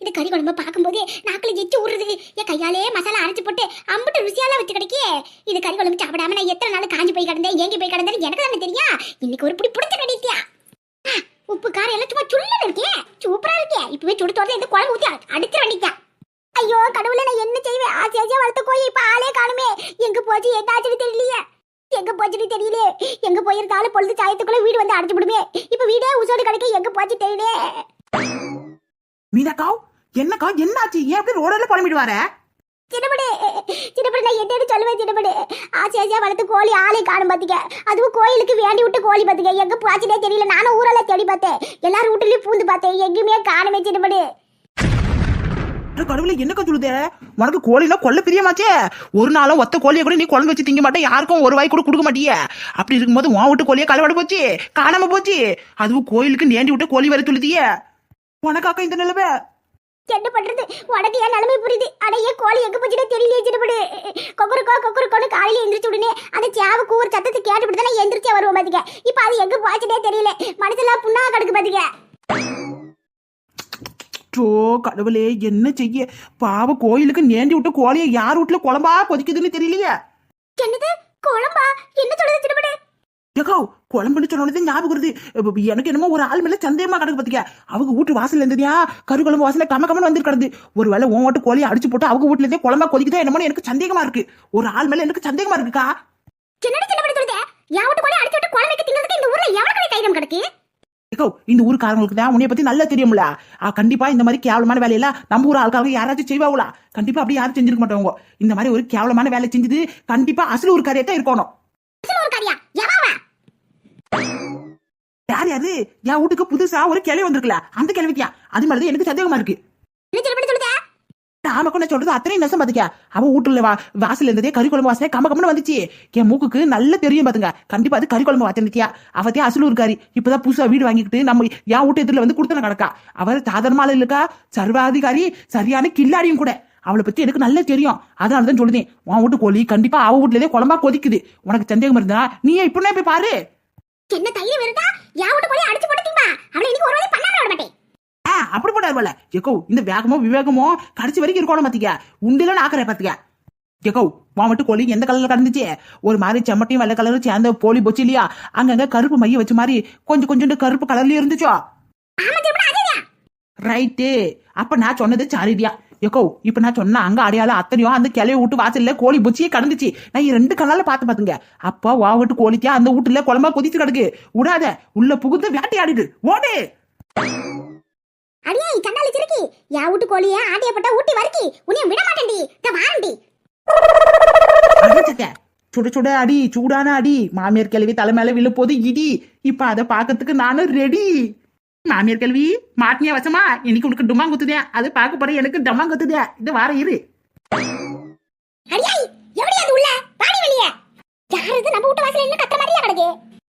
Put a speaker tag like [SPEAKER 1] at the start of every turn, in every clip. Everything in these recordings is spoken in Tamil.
[SPEAKER 1] இந்த கறி குழம்பு பார்க்கும்போது நாக்கில் எச்சு ஊறுது. என் கையாலே மசாலா அரைச்சு போட்டு அம்பிட்டு ருசியாலாம் வச்சு கிடைக்கே இது கறி குழம்பு சாப்பிடாம நான் எத்தனை நாள் காஞ்சி போய் கிடந்தேன் ஏங்கி போய் கிடந்தேன் எனக்கு தானே தெரியும். இன்னைக்கு ஒரு பிடி பிடிச்ச கிடைத்தியா உப்பு காரம் எல்லாம் சும்மா சுள்ளு இருக்கே. சூப்பரா இருக்கே. இப்பவே சுடு தோறது இந்த குழம்பு ஊத்தி அடிச்சு வண்டிக்கா ஐயோ கடவுளே நான் என்ன செய்வேன்? ஆசை ஆசையா வளர்த்த கோயில் இப்ப ஆளே காணுமே. எங்க போச்சு என்னாச்சுன்னு தெரியலையே. எங்க போச்சுன்னு தெரியல எங்க போயிருந்தாலும் பொழுது சாயத்துக்குள்ள வீடு வந்து அடைச்சு விடுமே. இப்ப வீடே உசோடு கிடைக்க. எங்க போச்சு தெரியல
[SPEAKER 2] மீனாக்கா என்னக்கா என்னாச்சு? ஏன் அப்படி ரோடல புலம்பிட்டு வர
[SPEAKER 1] சின்னப்படு சின்னப்படு நான் என்னன்னு சொல்லுவேன் சின்னப்படு ஆசை ஆசையா வளர்த்து கோழி ஆளை காணும் பாத்தீங்க. அதுவும் கோயிலுக்கு வேண்டி விட்டு கோழி பாத்தீங்க. எங்க போச்சுனே தெரியல. நானும் ஊரெல்லாம் தேடி பார்த்தேன். எல்லாரும் வீட்டுலயும் பூந்து பார்த்தேன். எங்கேயுமே காணுமே
[SPEAKER 2] அட கடவுளே என்னக்கா சொல்லுதே? உனக்கு கோழினா கொல்ல பிரியமாச்சே. ஒரு நாளும் ஒத்த கோழியை கூட நீ குழம்பு வச்சு திங்க மாட்டே. யாருக்கும் ஒரு வாய் கூட கொடுக்க மாட்டியே. அப்படி இருக்கும்போது உன் விட்டு கோழியை களவாட போச்சு காணாம போச்சு. அதுவும் கோயிலுக்கு நேண்டி விட்டு கோழி வர சொல்லுதியே. உனக்காக்கா இந்த நிலைமை?
[SPEAKER 1] என்ன பண்றது? உனக்கு என் நிலைமை புரியுது. ஏன் கோழி எங்க போச்சுனே தெரியலையே சின்னப்படு கொக்கருக்கோ கொக்கருக்கோன்னு காலையில எந்திரிச்சு உடனே அந்த சேவு கூறு சத்தத்தை கேட்டுவிட்டு தான் எந்திரிச்சே வருவோம் பாத்தீங்க இப்ப அது எங்க போச்சுனே தெரியல. மனசுலாம் புண்ணா கிடக்கு பாத்தீங்க
[SPEAKER 2] சோ கடவுளே என்ன செய்ய? பாவ கோயிலுக்கு நேண்டி விட்டு கோழியை யார் வீட்டுல குழம்பா கொதிக்குதுன்னு தெரியலையே?
[SPEAKER 1] என்னது? குழம்பா? என்ன சின்னப்படு
[SPEAKER 2] ஏக்கோ குழம்புன்னு சொன்னது ஞாபகம் வருது. எனக்கு என்னமோ ஒரு ஆள் மேல சந்தேகமா கிடக்கு பாத்தீங்க அவங்க வீட்டு வாசல்ல இருந்ததியா? கரு குழம்பு வாசல்ல கம கமன்னு வந்து கிடந்து. ஒருவேளை உன் வீட்டு கோழியை அடிச்சு போட்டு அவங்க வீட்டுல இருந்தே குழம்பா கொதிக்குதோ என்னமோ எனக்கு சந்தேகமா இருக்கு. ஒரு ஆள் மேல எனக்கு சந்தேகமா இருக்குக்கா.
[SPEAKER 1] கோழி இந்த
[SPEAKER 2] ஊருக்காரங்களுக்கு தான் உன்னைய பத்தி நல்லா தெரியும்ல. கண்டிப்பா இந்த மாதிரி கேவலமான வேலையெல்லாம் நம்ம ஊர் ஆளுக்காரங்க யாராச்சும் செய்வாங்களா? கண்டிப்பா அப்படி யாரும் செஞ்சிருக்க மாட்டவங்க. இந்த மாதிரி ஒரு கேவலமான வேலை செஞ்சது. கண்டிப்பா அசல் ஒரு காரியத்தான் இருக்கணும்
[SPEAKER 1] அசல் ஒரு காரியா எவாவா
[SPEAKER 2] யார்? யாரு என் வீட்டுக்கு புதுசா ஒரு கிளவி வந்திருக்குல அந்த கிளவிக்கியா? அது மாதிரிதான் எனக்கு சந்தேகமா இருக்கு. ஆமாக்கும் நான் சொல்றது அத்தனை நெசம் பாத்துக்க அவ வீட்டுல வா வாசல் இருந்ததே கறி குழம்பு வாசனை கம்ம கம்மனு வந்துச்சு. என் மூக்குக்கு நல்ல தெரியும் பாத்துங்க. கண்டிப்பா அது கறி குழம்பு வாத்தியா அவத்தே அசலூர் காரி. இப்பதான் புதுசா வீடு வாங்கிக்கிட்டு நம்ம என் வீட்டு எதிரில் வந்து கொடுத்தன கிடக்கா அவர் சாதாரணமால இல்லக்கா சர்வாதிகாரி சரியான கில்லாடியும் கூட. அவளை பத்தி எனக்கு நல்லா தெரியும். அதனால தான் சொல்லுதேன். உன் வீட்டு கோழி கண்டிப்பா அவ வீட்டுலதே குழம்பா கொதிக்குது. உனக்கு சந்தேகம் இருந்தா நீ இப்படின்னா போய் பாரு.
[SPEAKER 1] என்ன தைரியம் இருந்தா என் வீட்டு கோழி அடிச்சு போட்டு திம்பா அவளை இன்னைக்கு ஒரு வேலை பண்ணாம விட மாட்டேன்.
[SPEAKER 2] ஆ, அப்படி போடாது போல. எக்கோ இந்த வேகமோ விவேகமோ கடைசி வரைக்கும் இருக்கணும் பாத்திக்க உண்டில நாக்கறேன் பாத்திக்க எக்கோ வா மட்டும் கோழி எந்த கலர்ல கடந்துச்சு ஒரு மாதிரி செம்மட்டையும் வெள்ளை கலரும் சேர்ந்த போலி போச்சு இல்லையா? அங்கங்க கருப்பு மைய வச்ச மாதிரி கொஞ்சம் கொஞ்சம் கருப்பு கலர்ல இருந்துச்சோ? ரைட்டு அப்ப நான் சொன்னது சரிதியா எக்கோ இப்ப நான் சொன்ன அங்க அடையாளம் அத்தனையோ அந்த கிளைய விட்டு வாசல்ல கோழி பொச்சியே கடந்துச்சு. நான் ரெண்டு கண்ணால பார்த்து பாத்துங்க. அப்பா வா விட்டு கோழிக்கா அந்த வீட்டுல குழம்பா கொதிச்சு கிடக்கு. விடாத உள்ள புகுந்து வேட்டையாடிடு ஓடு!
[SPEAKER 1] அடியே கண்ணாலி சிறுக்கி. என் வீட்டு கோழிய ஆட்டியப்பட்ட ஊட்டி வறுக்கி. உன்னைய விட மாட்டேன்டி. இந்த வாரண்டி.
[SPEAKER 2] சுட சுட அடி சூடான அடி. மாமியார் கிழவி தலை மேல விழு போது இடி. இப்ப அதை பாக்கிறதுக்கு நானும் ரெடி மாமியார் கிழவி மாட்டினியா வசமா இன்னைக்கு உனக்கு டுமா குத்துதே. அது பார்க்க போற எனக்கு டமா குத்துதே. இது வார இரு.
[SPEAKER 1] அடியே எப்படி அது உள்ள? பாடி வெளிய. யார் இது? நம்ம வீட்டு வாசல்ல என்ன கத்துற மாதிரியா கிடக்கு?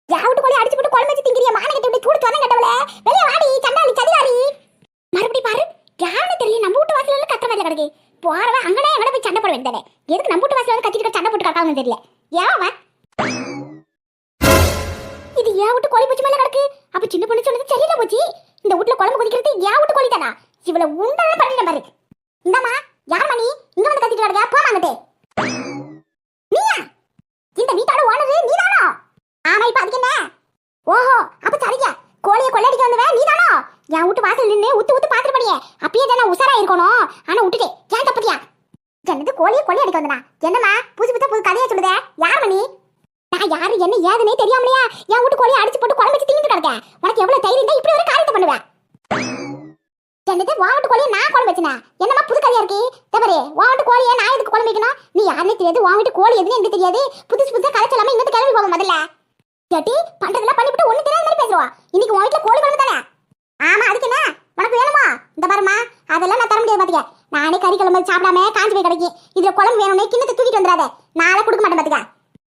[SPEAKER 1] என் வீட்டு அடிச்சு போட்டு குழம்பு வச்சு திங்கிறிய? மான கிட்ட இப்படி தூடு தோண கட்டவளே வெளிய வாடி சண்டாளி சதிகாரி. மறுபடி பாரு யாருன்னு தெரியும் நம்ம வீட்டு வாசல்ல கத்துற மாதிரியா கிடக்கு? போறவ அங்கனே எங்கட போய் சண்டை போட வேண்டியதானே எதுக்கு நம்ம வீட்டு வாசல்ல வந்து கத்திட்டு சண்டை போட்டு கிடக்காங்கன்னு தெரியல. ஏன் யா விட்டு கோழி பூச்சி மேல கிடக்கு. அப்ப சின்ன பொண்ணு சொன்னது சரியில்லை போச்சு. இந்த வீட்டுல குழம்பு குதிக்கிறது யா விட்டு கோழி தானா? இவ்வளவு உண்டான பண்ணிட பாரு இந்தாம்மா யார் மணி? இங்க வந்து கத்திட்டு கிடக்க போமாங்கட்டே நீயா? இந்த வீட்டோட ஓனர் நீதானோ? ஆமா இப்ப அதுக்கு என்ன? ஓஹோ அப்ப சரியா கோழிய கொள்ளடிக்க வந்தவன் நீதானோ? என் வீட்டு வாசல் நின்னு உத்து உத்து பாத்துட்டு பண்ணியே அப்பயே தானே உசாரா இருக்கணும்? ஆனா விட்டுட்டே. ஏன் தப்பதியா என்னது கோழிய கொள்ளை அடிக்க வந்தனா? என்னம்மா புதுசு புதுசா புது கதையா சொல்லுதே? யார் மணி? நான் யாரு என்ன ஏதுனே தெரியாமலையா? என் வீட்டு கோழிய அடிச்சு போட்டு குழம்பு வச்சு திங்கிட்டு கிடக்க. உனக்கு எவ்வளவு தைரியம் தான் இப்படி ஒரு காரியத்தை பண்ணுவேன் என்னது வாவட்டு கோழியை நான் குழம்பு வச்சனா? என்னமா புது கதையா இருக்கு? தவறு வாவட்டு கோழியை நான் எதுக்கு குழம்பு வைக்கணும்? நீ யாருன்னு தெரியாது வாங்கிட்டு கோழி எதுன்னு எனக்கு தெரியாது. புதுசு புதுசாக கதை சொல்லாம இன்னும் கிளம்பி போவோம் முதல்ல. கேட்டி பண்றதெல்லாம் பண்ணிவிட்டு ஒண்ணு தெரியாத மாதிரி பேசுவா இன்னைக்கு உன் வீட்டுல கோழி குழம்பு தானே ஆமா அதுக்கு என்ன? உனக்கு வேணுமா? இந்த பாருமா அதெல்லாம் நான் தர முடியாது பாத்துக்க. நானே கறி குழம்பு சாப்பிடாம காஞ்சி போய் கிடைக்கும் இதுல குழம்பு வேணும்னே கிண்ணத்தை தூக்கிட்டு வந்துடாத. நாளை கொடுக்க மாட்டேன் பாத்துக்க.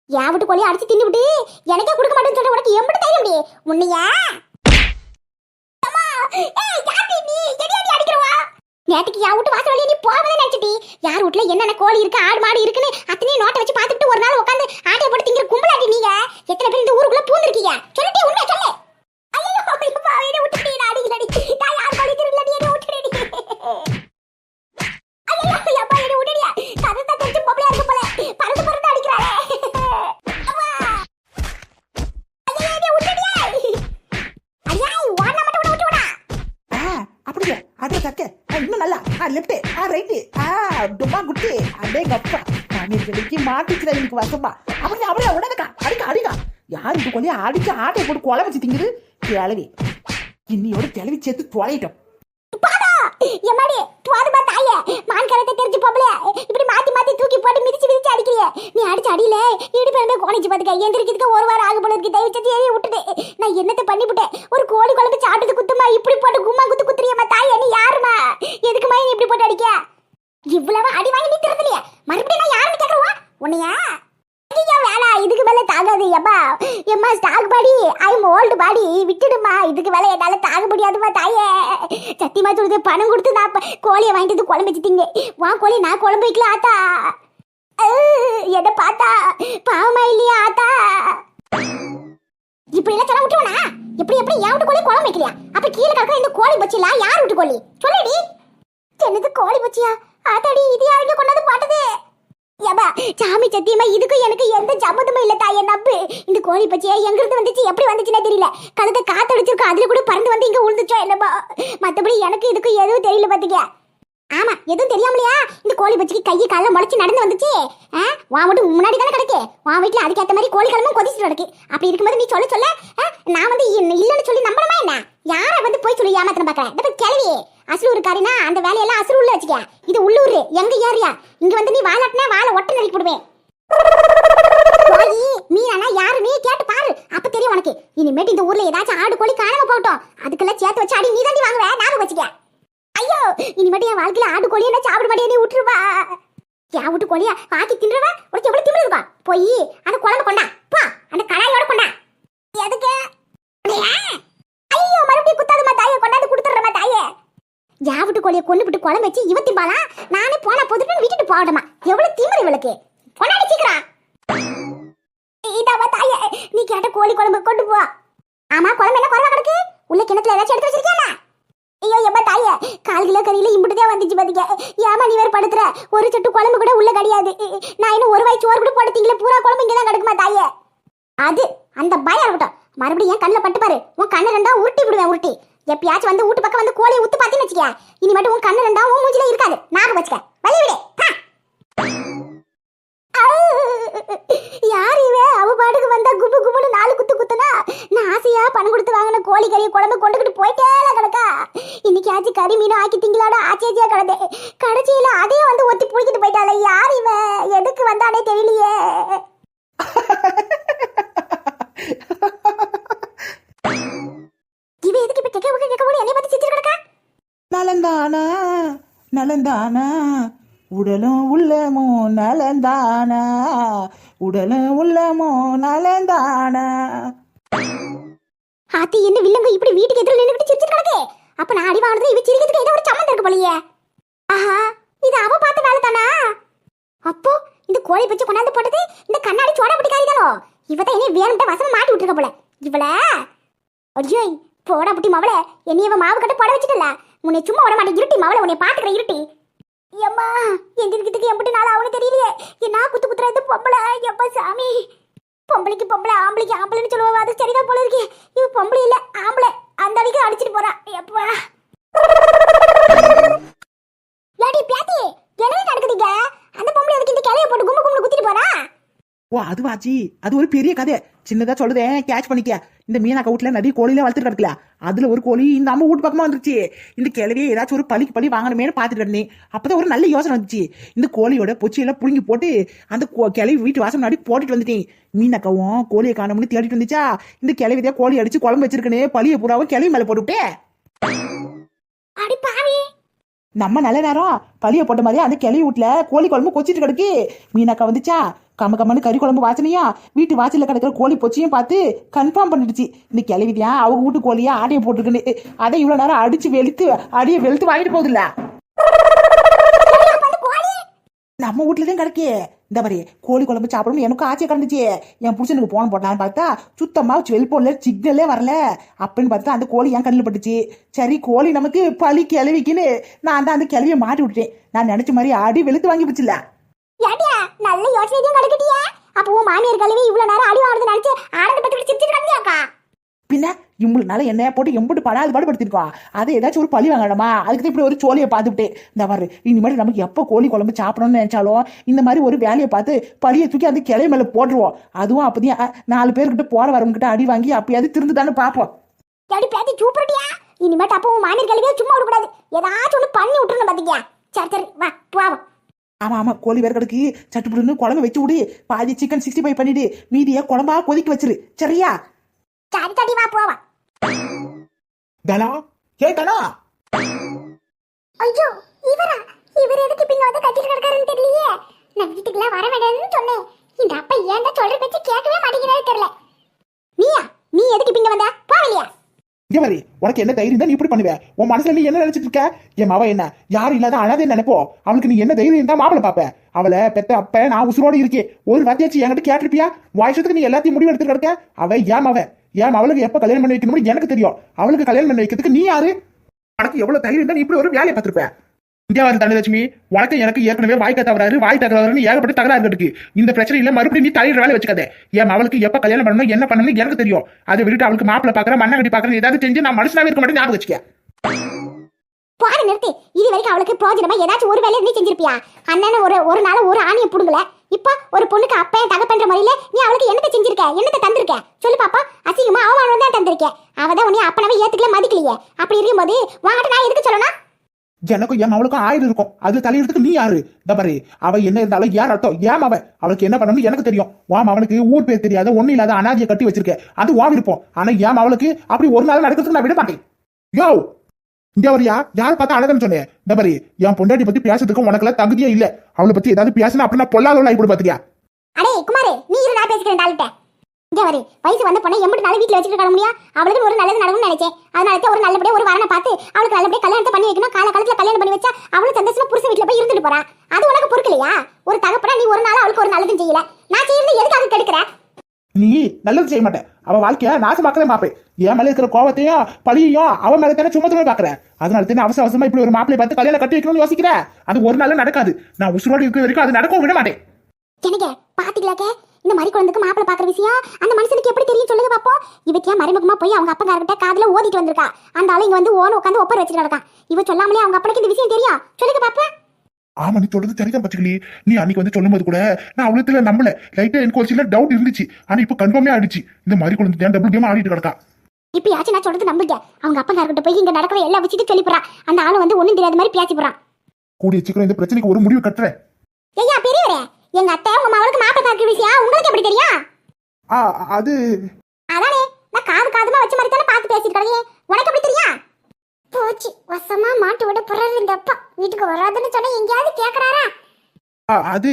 [SPEAKER 1] என் வீட்டு கோழி அடிச்சு தின்னு விட்டு? எனக்கே கொடுக்க மாட்டேன்னு சொல்ற உனக்கு எம்பிட்டு தைரியம் முடியே உன்னையா? அம்மா, என் வீட்டு வாசல் நீ போகவே நினைச்சிட்டி. யார் வீட்டுல என்னென்ன கோழி இருக்கு ஆடு மாடு இருக்குன்னு அத்தனையும் நோட்டை வச்சு பார்த்துட்டு ஒரு நாள் உட்காந்து ஆட்டையை போட்டு திங்கிற கும்பலாட்டி நீங்க. எத்தனை பேர் இந்த ஊருக்குள்ள பூந்துருக்கீங்க? சொல்லிட்டே உண்மை
[SPEAKER 2] சும்மா எனக்கு வசமா அப்படியே அப்படியே உடனக்கா அடிக்கா அடிக்கா. யார் இது கொஞ்சம் அடிச்சு ஆட்டையை போட்டு கொலை வச்சு திங்குது கிளவி இன்னியோட கிளவி சேர்த்து தொலையிட்டோம்
[SPEAKER 1] பாடா! எம்மாடி துவாதுமா தாயே. மான் கரத்தை தெரிஞ்சு போபல இப்படி மாத்தி மாத்தி தூக்கி போட்டு மிதிச்சு மிதிச்சு அடிக்கிறியே. நீ அடிச்சு அடியில இடி பிறந்த கோணிச்சு பாத்துக்க. எந்திரிக்கிறதுக்கு ஒரு வாரம் ஆக போல இருக்கு. தயவு செஞ்சு எரிய விட்டுட்டு நான் என்னத்தை பண்ணிவிட்டேன் ஒரு கோழி குழம்பு சாப்பிட்டது குத்துமா? இப்படி போட்டு கும்மா குத்து குத்துறியம்மா தாயே. நீ யாருமா? எதுக்குமா நீ இப்படி போட்டு அடிக்க? இவ்வளவு அடி வாங்கி நீ திருந்தலையே மறுபடியும் நான் யாருன்னு கேக்குறவா உன்னையா? ஐயோ வேணா இதுக்கு மேல தாங்காது எம்மா. எம்மா ஸ்டாக் பாடி. ஐம் ஓல்டு பாடி விட்டுடுமா இதுக்கு மேல என்னால தாங்க முடியாதுமா தாயே. சத்தியமா சொல்லுது பணம் கொடுத்து நான் ப- கோழியை வாங்கிட்டு வந்து குழம்பு வச்சுட்டீங்க. வா கோழி நான் குழம்பு வைக்கல ஆத்தா. அஹ், எதை பார்த்தா பாவமா இல்லையா ஆத்தா? இப்படி எல்லாம் சொல்ல விட்டுருவனா? எப்படி எப்படி? என் விட்டு கோழி குழம்பு வைக்கலையா? அப்ப கீழே கிடக்குற இந்த கோழி பச்சிலா யார் விட்டு கோழி? சொல்லுடி. என்னது கோழி பச்சியா? ஆத்தாடி இது யாருக்கு கொண்டாந்து போட்டது? ஏப்பா சாமி சத்தியமா இதுக்கும் எனக்கு எந்த சம்மந்தமும் இல்ல தாயே நப்பு இந்த கோழி பச்சையா எங்கிருந்து வந்துச்சு எப்படி வந்துச்சுன்னே தெரியல. கழுத்தை காத்தடிச்சிருக்கோம் அதுல கூட பறந்து வந்து இங்க உழுந்துச்சோ என்னப்பா மத்தபடி எனக்கு இதுக்கும் எதுவும் தெரியல பாத்துக்க. ஆமா எதுவும் தெரியாமலையா? இந்த கோழி பச்சைக்கு கையை கால முளைச்சு நடந்து வந்துச்சு. ஆ, வா மட்டும் முன்னாடி தானே கிடக்கு. வா வீட்டுல அதுக்கேத்த மாதிரி கோழி கிழமும் கொதிச்சுட்டு கிடக்கு. அப்படி இருக்கும்போது நீ சொல்ல சொல்ல நான் வந்து இல்லைன்னு சொல்லி நம்பணுமா என்ன? யாரை வந்து போய் சொல்லி ஏமாத்திரம் பாக்குறேன் இந்த கிளவி அசலூருக்காரினா அந்த வேலையெல்லாம் அசலூர்ல வச்சுக்க. இது உள்ளூர் எங்க ஏரியா? இங்க வந்து நீ வாழட்டினா வாழை ஒட்ட நறுக்கி போடுவேன். நீ மீனா யாரு? நீ கேட்டு பாரு. அப்ப தெரியும் உனக்கு. இனிமேட்டு இந்த ஊர்ல ஏதாச்சும் ஆடு கோழி காணாம போட்டோம் அதுக்கெல்லாம் சேர்த்து வச்சு அடி நீ தாண்டி வாங்குவ நானும் வச்சுக்க. ஐயோ இனிமேட்டு என் வாழ்க்கையில ஆடு கோழி என்ன சாப்பிட மாட்டேன் நீ விட்டுருவா என் விட்டு கோழியா? ஆக்கி தின்றுவா? உனக்கு எவ்வளவு திமிரு போய் அந்த குழம்பு கொண்டா. பா அந்த கடாயோட கொண்டா. எதுக்கு? ஐயோ மறுபடியும் குத்தாதமா தாயை கொண்டாந்து கொடுத்துட்றமா தாயே. என் கோழியை கொண்டு விட்டு குழம்பு வச்சு இவத்தி பாலா நானே போனா போதுட்டு விட்டுட்டு போகணுமா எவ்வளவு திமிரு இவளுக்கு. கொண்டாடி சீக்கிரம் இதாவா தாயே நீ கேட்ட கோழி குழம்பு கொண்டு போ. ஆமா குழம்பு என்ன குழம்பு கிடக்கு? உள்ள கிணத்துல ஏதாச்சும் எடுத்து வச்சிருக்கியா ஐயோ எம்மா தாயே கால் கிலோ கறியில இம்புட்டுதே வந்துச்சு பாத்தீங்க ஏமா நீ வேற படுத்துற? ஒரு சொட்டு குழம்பு கூட உள்ள கிடையாது. நான் இன்னும் ஒரு வாய் சோறு கூட படுத்தீங்களே பூரா குழம்பு இங்கதான் கிடக்குமா தாய? அது அந்த பயம் இருக்கட்டும். மறுபடியும் என் கண்ணில் பட்டு பாரு. உன் கண்ணு ரெண்டா உருட்டி விடுவேன் உருட்டி. எப்பயாச்சும் வந்து வீட்டு பக்கம் வந்து கோழியை ஊத்து பாத்தீன்னு வச்சுக்க மட்டும் உன் கண்ணு ரெண்டா உன் மூஞ்சில இருக்காது. ஞாபகம் வச்சுக்க. வழி விடு. யார் இவன் அவ பாட்டுக்கு வந்தா குபு குபுன்னு நாலு குத்து குத்துனா நான் ஆசையா பணம் கொடுத்து வாங்கின கோழி கறி குழம்பு கொண்டுகிட்டு போயிட்டே கிடக்கா இன்னைக்கு ஆச்சு கறி மீனும் ஆக்கி திங்களாட ஆச்சேச்சியா கிடந்தே கடைசியில அதையும் வந்து ஒத்தி புடிக்கிட்டு போயிட்டாளே. யார் இவ? எதுக்கு வந்தானே தெரியலையே இவ எதுக்கு இப்ப கேட்க கேட்க கேட்க என்னைய பத்தி சிரிச்சு கிடக்கா
[SPEAKER 2] நலந்தானா? நலந்தானா? உடலும் உள்ளமோ நலந்தானா? உடலும் உள்ளமோ நலந்தானா?
[SPEAKER 1] ஆத்தி என்ன வில்லங்க? இப்படி வீட்டுக்கு எதிரில் நின்றுட்டு சிரிச்சு கிடக்கு. அப்ப நான் அடி வாங்குறது இவ சிரிக்கிறதுக்கு ஏதோ ஒரு சம்மந்தம் இருக்கு போலயே. ஆஹா இது அவ பார்த்த வேலை தானா? அப்போ இந்த கோழி பச்சை கொண்டாந்து போட்டது இந்த கண்ணாடி சோடா பிடிக்காரி தானோ இவ தான் என்னைய வேணும்ட்ட வசமா மாட்டி விட்டுருக்க போல. இவள! ஐயோ போடா புட்டி மாவள என்னைய மாவு கட்டு போட வச்சுட்டல. உன்னை சும்மா விட மாட்டேன். இருட்டி மவளை உன்னை பாத்துக்கிற இருட்டி. எம்மா எந்திரிக்கிறதுக்கு எம்பிட்டு நாள் அவனு தெரியலையே. என்ன குத்து குத்துறது பொம்பளை. எப்பா சாமி. பொம்பளைக்கு பொம்பளை ஆம்பளைக்கு ஆம்பளைன்னு சொல்லுவா. அது சரிதான் போல இருக்கு. இவ பொம்பளை இல்ல ஆம்பளை. அந்த அடிக்கு அடிச்சு போறா எப்பா லாடி பியாத்தி என்ன நடக்குதுங்க அந்த பொம்பளை அதுக்கு இந்த கிளைய போட்டு கும்பு கும்பு குத்திட்டு போறா
[SPEAKER 2] ஓ அதுவாச்சி அது ஒரு பெரிய கதை. சின்னதா சொல்லுதேன் கேட்ச் பண்ணிக்க. இந்த மீனா கவுட்ல நிறைய கோழியில வளர்த்துட்டு கிடக்கல. அதுல ஒரு கோழி இந்த அம்மா வீட்டு பக்கமா வந்துருச்சு. இந்த கிழவியே ஏதாச்சும் ஒரு பழிக்கு பழி வாங்கணுமேனு பாத்துட்டு இருந்தேன் அப்பதான் ஒரு நல்ல யோசனை வந்துச்சு. இந்த கோழியோட பொச்சியெல்லாம் புழுங்கி போட்டு அந்த கோ- கிழவி வீட்டு வாசல் முன்னாடி போட்டுட்டு வந்துட்டேன். மீனாக்காவும் கோழியை காணோம்னு தேடிட்டு வந்துச்சா? இந்த கிழவிதான் கோழி அடிச்சு குழம்பு வச்சிருக்கனே பழிய பூராவும் கிளவி மேல போட்டுவிட்டேன்
[SPEAKER 1] அடி
[SPEAKER 2] நம்ம நல்ல நேரம் பழிய போட்ட மாதிரியே அந்த கிளவி வீட்டுல கோழி குழம்பு கொச்சிட்டு கிடக்கு. மீனாக்கா வந்துச்சா? கம்ம கம்மனு கறி குழம்பு வாசனையா வீட்டு வாசலில் கிடக்கிற கோழி பொச்சியும் பார்த்து கன்ஃபார்ம் பண்ணிடுச்சு. இந்த கிளவிதியா அவங்க வீட்டு கோழியா ஆடையை போட்டுருக்குன்னு. அதை இவ்வளவு நேரம் அடிச்சு வெளுத்து அடியை வெளுத்து வாங்கிட்டு போகுதுல்ல. நம்ம வீட்டுல தான் கிடக்கே இந்த மாதிரி கோழி குழம்பு சாப்பிடணும் எனக்கும் ஆச்சரியம் கிடந்துச்சு. என் புருஷனுக்கு போன போட்டான்னு பார்த்தா சுத்தமா வெல்போன்ல சிக்னலே வரல. அப்படின்னு பார்த்தா அந்த கோழி என் கண்ணில் பட்டுச்சு. சரி கோழி நமக்கு பழி கிளவிக்குன்னு நான் தான் அந்த கிளவியை மாட்டி விட்டுட்டேன். நான் நினைச்ச மாதிரி அடி வெளுத்து வாங்கி போச்சுல
[SPEAKER 1] நல்ல யோசனை தான் அப்போ மாமியார் கழுவி இவ்வளவு நேரம் அடி வாங்குறது நினைச்சு ஆனந்தப்பட்டு சிரிச்சு கிடந்தியாக்கா?
[SPEAKER 2] பின்ன இவங்களுக்குனால என்ன போட்டு எம்பிட்டு படாது பாடுபடுத்திருக்கோம் அதை ஏதாச்சும் ஒரு பழி வாங்கணுமா? அதுக்கு தான் இப்படி ஒரு சோழியை பார்த்துட்டு இந்த மாதிரி இனிமேல் நமக்கு எப்போ கோழி குழம்பு சாப்பிடணும்னு நினைச்சாலும் இந்த மாதிரி ஒரு வேலையை பார்த்து பழியை தூக்கி அந்த கிளை மேலே போட்டுருவோம். அதுவும் அப்போதையும் நாலு பேர்கிட்ட போற வரவங்கிட்ட அடி வாங்கி அப்பயாவது திருந்துதானே பார்ப்போம்.
[SPEAKER 1] எப்படி பேத்தி சூப்பரட்டியா இனிமேட்டு அப்போ மாமியார் கழுவியே சும்மா விடக்கூடாது. ஏதாச்சும் ஒன்று பண்ணி விட்டுருணும் பாத்தீங்க சரி சரி வா போவோம்
[SPEAKER 2] ஆமா ஆமா கோழி வேற கிடக்கு சட்டுப்புடுன்னு குழம்பு வச்சு விடு. பாதி சிக்கன் சிக்ஸ்டி ஃபைவ் பண்ணிடு. மீதியை குழம்பா கொதிக்க வச்சிரு. சரியா?
[SPEAKER 1] சரி தட்டி வா போவோம்
[SPEAKER 2] தனா ஏ தனா
[SPEAKER 1] ஐயோ இவரா? இவர் எதுக்கு பின்ன வந்து கிடக்காருன்னு தெரியலையே? நான் வீட்டுக்குலாம் வர வேண்டாம்னு சொன்னேன். இந்த அப்பா ஏன்டா சொல்ற பேச்சு கேட்கவே மாட்டேங்கிறாரு தெரியல. நீயா? நீ எதுக்கு பின்ன வந்த? போகலையா
[SPEAKER 2] இங்க மாதிரி உனக்கு என்ன தைரியம் தான் நீ இப்படி பண்ணுவ? உன் மனசுல நீ என்ன நினைச்சிட்டு இருக்க? என் மவ என்ன? யாரும் இல்லாத அனாதே நினைப்போ? அவளுக்கு நீ என்ன தைரியம் தான் மாப்பிள பாப்ப? அவளை பெத்த அப்ப நான் உசுரோட இருக்கேன் ஒரு வாத்தியாச்சு என்கிட்ட கேட்டிருப்பியா? வயசத்துக்கு நீ எல்லாத்தையும் முடிவு எடுத்து கிடக்க? அவ ஏன் அவ ஏன் அவளுக்கு எப்ப கல்யாணம் பண்ணி வைக்கணும்னு எனக்கு தெரியும். அவளுக்கு கல்யாணம் பண்ணி வைக்கிறதுக்கு நீ யாரு? உனக்கு எவ்வளவு தைரியம் தான் நீ இப்படி ஒரு வேலையை பார்த்திருப்ப. இந்தியாவது தனலட்சுமி உனக்கு எனக்கு ஏற்கனவே வாய்க்க தவறாரு வாய் தகராறுன்னு ஏகப்பட்ட தகராறு இருக்கு இந்த பிரச்சனையில மறுபடியும் நீ தலையிட வேலை வச்சுக்காத. என் அவளுக்கு எப்ப கல்யாணம் பண்ணணும் என்ன பண்ணணும் எனக்கு தெரியும். அதை விட்டுட்டு அவளுக்கு மாப்பிள்ள பாக்குற மண்ணை கட்டி பாக்குறேன் ஏதாவது செஞ்சு நான் மனுஷனாவே இருக்க மாட்டேன் ஞாபகம் வச்சுக்க.
[SPEAKER 1] பாரு நிறுத்தி. இது வரைக்கும் அவளுக்கு பிரோஜனமா ஏதாச்சும் ஒரு வேலையை நீ செஞ்சிருப்பியா? அண்ணன் ஒரு ஒரு நாள் ஒரு ஆணியை புடுங்கல. இப்போ ஒரு பொண்ணுக்கு அப்பன் தகப்பன்ற முறையில நீ அவளுக்கு என்னத்தை செஞ்சிருக்க? என்னத்தை தந்திருக்க? சொல்லு பாப்பா. அசிங்கமா அவமானம் தான் தந்திருக்க. அவ தான் உன்னை அப்பனவே ஏத்துக்கல மதிக்கலையே. அப்படி இருக்கும்போது உன்கிட்ட நான் எதுக்கு சொல்லணும்?
[SPEAKER 2] எனக்கும் என் அவளுக்கும் ஆயிரம் இருக்கும். அது தலையிடத்துக்கு நீ யாரு? தபரு பாரு அவ என்ன இருந்தாலும் யார் அர்த்தம்? ஏன் அவ? அவளுக்கு என்ன பண்ணணும் எனக்கு தெரியும். வாம் அவனுக்கு ஊர் பேர் தெரியாத ஒண்ணு இல்லாத அனாதியை கட்டி வச்சிருக்க. அது வா விருப்பம். ஆனா ஏன் அவளுக்கு அப்படி ஒரு நாள் நடக்கிறதுக்கு நான் விட மாட்டேன். யோ! இங்க வரியா யார் பார்த்தா அழகன்னு சொன்னேன் இந்த என் பொண்டாட்டி பத்தி பேசுறதுக்கு உனக்குலாம் தகுதியே இல்ல. அவளை பத்தி ஏதாவது பேசினா அப்படின்னா பொல்லாதவளா இப்படி பாத்துக்கியா
[SPEAKER 1] அடே குமாரே நீ இரு நான் பேசிக்கிறேன் டாலிட்ட இங்க வரு வயசு வந்த பொண்ணை எம்பிட்டு நாள் வீட்டுல வச்சுட்டு கிட முடியும் அவளுக்கு ஒரு நல்லது நடக்கும்னு நினைச்சேன். அதனால தான் ஒரு நல்லபடியா ஒரு வரனை பார்த்து அவளுக்கு நல்லபடியா கல்யாணத்தை பண்ணி வைக்கணும். கால காலத்துல கல்யாணம் பண்ணி வச்சா அவளும் சந்தோஷமா புருஷன் வீட்டுல போய் இருந்துட்டு போறா. அது உனக்கு பொறுக்கலையா? ஒரு தகப்பனா நீ ஒரு நாள் அவளுக்கு ஒரு நல்லதும் செய்யல. நான் செய்யறது எதுக்காக கெடுக்கிற?
[SPEAKER 2] நீ நல்லது செய்ய மாட்டேன் அவன் வாழ்க்கைய நாசமாக்கதான் பார்ப்பேன் என் மேலே இருக்கிற கோவத்தையும் பழியையும் அவன் மேலே தானே சுமத்துமே பார்க்குறேன். அதனால தானே அவசர அவசரமா இப்படி ஒரு மாப்பிளை பார்த்து கல்யாணம் கட்டி வைக்கணும்னு யோசிக்கிறேன் அது ஒரு நாளும் நடக்காது. நான் உசுரோடு இருக்கிற வரைக்கும் அது நடக்கும் விட மாட்டேன்.
[SPEAKER 1] எனக்கு இந்த மாதிரி குழந்தைக்கு மாப்பிளை பாக்குற விஷயம்? அந்த மனுஷனுக்கு எப்படி தெரியும் சொல்லுங்க பாப்போம். இவத்தியா மறைமுகமா போய் அவங்க அப்பங்காரர்கிட்ட காதுல ஓதிட்டு வந்திருக்கா? அந்த ஆளு இங்க வந்து ஓன உட்காந்து ஒப்பர் வச்சுட்டு நடக்கா இவ சொல்லாமலே அவங்க அப்பனுக்கு இந்த விஷயம் தெரியும். சொல்லுங்க பாப்பா
[SPEAKER 3] ஆமா நீ சொல்றது சரிதான் பச்சைக்கிளி. நீ அன்னைக்கு வந்து சொல்லும்போது கூட நான் அவ்வளவுல நம்பல. லைட்டா எனக்கு ஒரு சில டவுட் இருந்துச்சு. ஆனா இப்ப கன்ஃபார்மே ஆயிடுச்சு. இந்த மாதிரி குழந்தை டபுள் கேம் ஆடிட்டு கிடக்கா?
[SPEAKER 1] இப்பயாச்சும் நான் சொல்றது நம்புங்க. அவங்க அப்பங்காரர்கிட்ட போய் இங்க நடக்கிற எல்லா விஷயத்தையும் சொல்லி போறான் அந்த ஆளு வந்து ஒண்ணும் தெரியாத மாதிரி பேசி போறான்.
[SPEAKER 3] கூடிய சீக்கிரம் இந்த பிரச்சனைக்கு ஒரு முடிவு கட்டுறேன்.
[SPEAKER 1] ஐயா பெரியவரே எங்க அத்தை உங்க மகளுக்கு மாப்பிளை பார்க்குற விஷயம் உங்களுக்கு எப்படி தெரியும்?
[SPEAKER 3] அது
[SPEAKER 1] அதானே நான் காது காதுமா வச்ச மாதிரி தானே பார்த்து பேசிட்டு உனக்கு எப்படி தெரியும்? போச்சு. வசமா மாட்டு விட போறாரு இந்த அப்பா. வீட்டுக்கு வராதுன்னு சொன்னா எங்கேயாவது கேக்குறாரா?
[SPEAKER 3] அது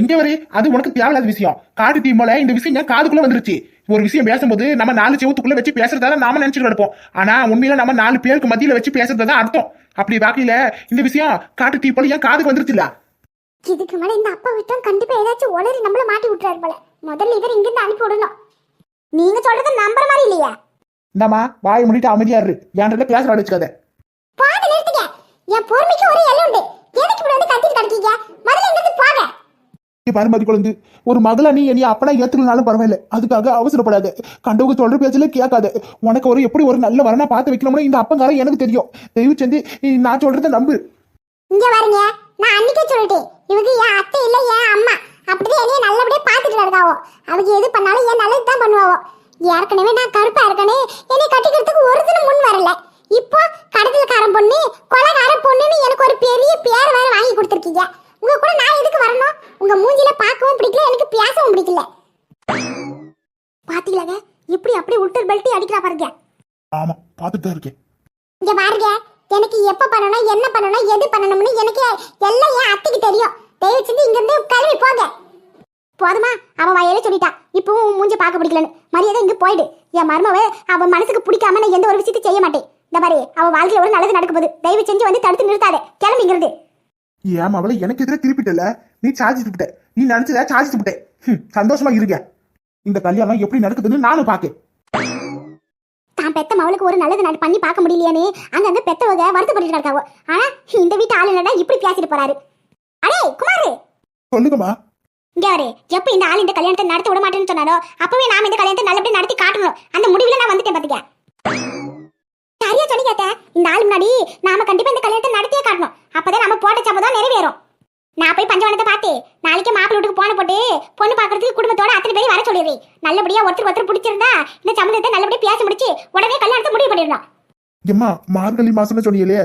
[SPEAKER 3] இங்க வரை. அது உனக்கு தேவையில்லாத விஷயம். காடு டீம் போல இந்த விஷயம் என் காதுக்குள்ள வந்துருச்சு. ஒரு விஷயம் பேசும்போது நம்ம நாலு செவத்துக்குள்ள வச்சு பேசுறதா நாம நினைச்சுட்டு இருப்போம் ஆனா உண்மையில நம்ம நாலு பேருக்கு மத்தியில வச்சு பேசுறதா அர்த்தம். அப்படி பாக்கையில இந்த விஷயம் காட்டு டீ போல என் காதுக்கு வந்துருச்சுல
[SPEAKER 1] இதுக்கு மேல இந்த அப்பா விட்டா கண்டிப்பா ஏதாச்சும் உளறி நம்மள மாட்டி விட்டுறாரு போல. முதல்ல இவர் இங்கிருந்து அனுப்பி விடணும். நீங்க சொல்றது நம்புற மாதிரி இல்லையா?
[SPEAKER 2] இந்தாம்மா வாயை முடிட்டு அமைதியா இரு. என்கிட்ட பேசுற அடிச்சுக்காத
[SPEAKER 1] பாத்து நிறுத்துங்க. என் பொறுமைக்கு ஒரு எல்லை உண்டு. எதுக்கு இப்படி வந்து கத்திட்டு கிடக்கீங்க? முதல்ல இங்கிருந்து போங்க.
[SPEAKER 2] நீ பருமதி குழந்தை. ஒரு மகளா நீ என்னைய அப்பனா ஏத்துக்கலனாலும் பரவாயில்ல. அதுக்காக அவசரப்படாத. கண்டவங்க சொல்ற பேச்சுல கேட்காத. உனக்கு ஒரு எப்படி ஒரு நல்ல வரனா பார்த்து வைக்கணும்னு இந்த அப்பங்காரம் எனக்கு தெரியும். தயவு செஞ்சு நீ நான் சொல்றத நம்பு.
[SPEAKER 1] இங்க பாருங்க. நான் அன்னைக்கே சொல்லிட்டேன். இவங்க என் அத்தை இல்ல என் அம்மா. அப்படிதான் என்னைய நல்லபடியா பாத்துட்டு இருக்காவோ அவங்க எது பண்ணாலும் என் நல்லது தான் பண்ணுவாவோ. ஏற்கனவே நான் கருப்பா இருக்கனே. என்னை கட்டிக்கிறதுக்கு ஒரு தினம் முன் வரல. இப்போ கடத்தல்காரன் பொண்ணு கொலைகாரன் பொண்ணுன்னு எனக்கு ஒரு பெரிய பேர் வேற வாங்கி கொடுத்துருக்கீங்க. உங்க கூட நான் எதுக்கு வரணும்? உங்க மூஞ்சில பார்க்கவும் பிடிக்கல எனக்கு பேசவும் பிடிக்கல. பாத்தீங்களாங்க? இப்படி அப்படி உல்டர் பெல்ட்டி அடிக்கிறா பாருங்க.
[SPEAKER 3] ஆமா பார்த்துட்டு தான் இருக்கேன்.
[SPEAKER 1] இங்க பாருங்க எனக்கு எப்ப பண்ணணும் என்ன பண்ணணும் எது பண்ணணும்னு எனக்கு எல்லாம் என் அத்தைக்கு தெரியும். தயவு செஞ்சு இங்க இருந்து கிளம்பி போங்க. போதுமா? அவன் வாயில சொல்லிட்டா. இப்பவும் மூஞ்ச பார்க்க பிடிக்கலன்னு. மரியாதை இங்க போயிடு. என் மருமவ அவன் மனசுக்கு பிடிக்காம நான் எந்த ஒரு விஷயத்தையும் செய்ய மாட்டேன். இந்த பாரு அவ வாழ்க்கையில ஒரு நல்லது நடக்க போகுது. தயவு செஞ்சு வந்து தடுத்து நிறுத்தாத. கிளம்பி இங்கிருந்து.
[SPEAKER 3] ஏன் அவளை எனக்கு எதிராக திருப்பிட்டல? நீ சார்ஜிட்டு விட்ட நீ நினைச்சத சார்ஜிட்டு விட்ட சந்தோஷமா இருக்க இந்த கல்யாணம் எப்படி நடக்குதுன்னு நானும் பாக்கேன்
[SPEAKER 1] தான் பெத்த மவளுக்கு ஒரு நல்லது நட- பண்ணி பார்க்க முடியலையேன்னு அங்கங்க பெத்தவங்க வருத்தப்பட்டு இருக்காவோ ஆனா இந்த வீட்டு ஆளுநடா இப்படி பேசிட்டு போறாரு. அடே குமாரு!
[SPEAKER 3] சொல்லுங்கம்மா.
[SPEAKER 1] இங்க பாரு எப்ப இந்த ஆள் இந்த கல்யாணத்தை நடத்த விட மாட்டேன்னு சொன்னாரோ அப்பவே நாம இந்த கல்யாணத்தை நல்லபடியா நடத்தி காட்டணும். அந்த முடிவுல நான் வந்துட்டேன் பாத்துக்க. சரியா சொல்லி கேட்டேன் இந்த ஆள் முன்னாடி நாம கண்டிப்பா இந்த கல்யாணத்தை நடத்தியே காட்டணும். அப்பதான் நம்ம போட்ட சபதம் நிறைவேறும். நான் போய் பஞ்சவனத்தை பார்த்து நாளைக்கு மாப்பிள்ள வீட்டுக்கு போன போட்டு பொண்ணு பாக்குறதுக்கு குடும்பத்தோட அத்தனை பேரும் வர சொல்லிடுறேன். நல்லபடியா ஒருத்தர் ஒருத்தர் பிடிச்சிருந்தா இந்த சம்பந்தத்தை நல்லபடியா பேச முடிச்சு உடனே கல்யாணத்தை முடிவு பண்ணிடணும்.
[SPEAKER 3] மார்கழி மாசம்னு சொன்னீங்களே.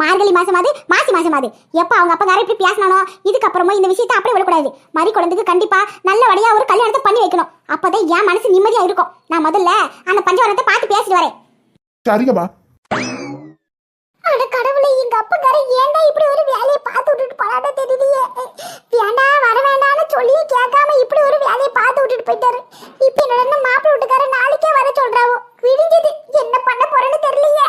[SPEAKER 1] மார்கழி மாசம் மாசமாது மாசி மாசம் மாசமாது. எப்போ அவங்க அப்பா காரை இப்படி பேசினானோ இதுக்கப்புறமா இந்த விஷயத்த அப்படி விடக்கூடாது. மறி குழந்தைக்கு கண்டிப்பா நல்லபடியா ஒரு கல்யாணத்தை பண்ணி வைக்கணும். அப்பதான் என் மனசு நிம்மதியா இருக்கும். நான் முதல்ல அந்த பஞ்சவரத்தை பார்த்து பேசிட்டு வரேன்.
[SPEAKER 3] சரிங்கம்மா.
[SPEAKER 1] கடவுளே எங்க அப்பா காரை ஏன்டா இப்படி ஒரு வேலையை பார்த்து விட்டுட்டு போனாடா தெரியலையே. வேண்டா வர வேண்டாம்னு சொல்லி கேட்காம இப்படி ஒரு வேலையை பார்த்து விட்டுட்டு போயிட்டாரு. இப்ப என்னோட மாப்பிள்ளை வீட்டுக்காரர் நாளைக்கே வர சொல்றாவோ. விடிஞ்சது என்ன பண்ண போறேன்னு தெரியலையே.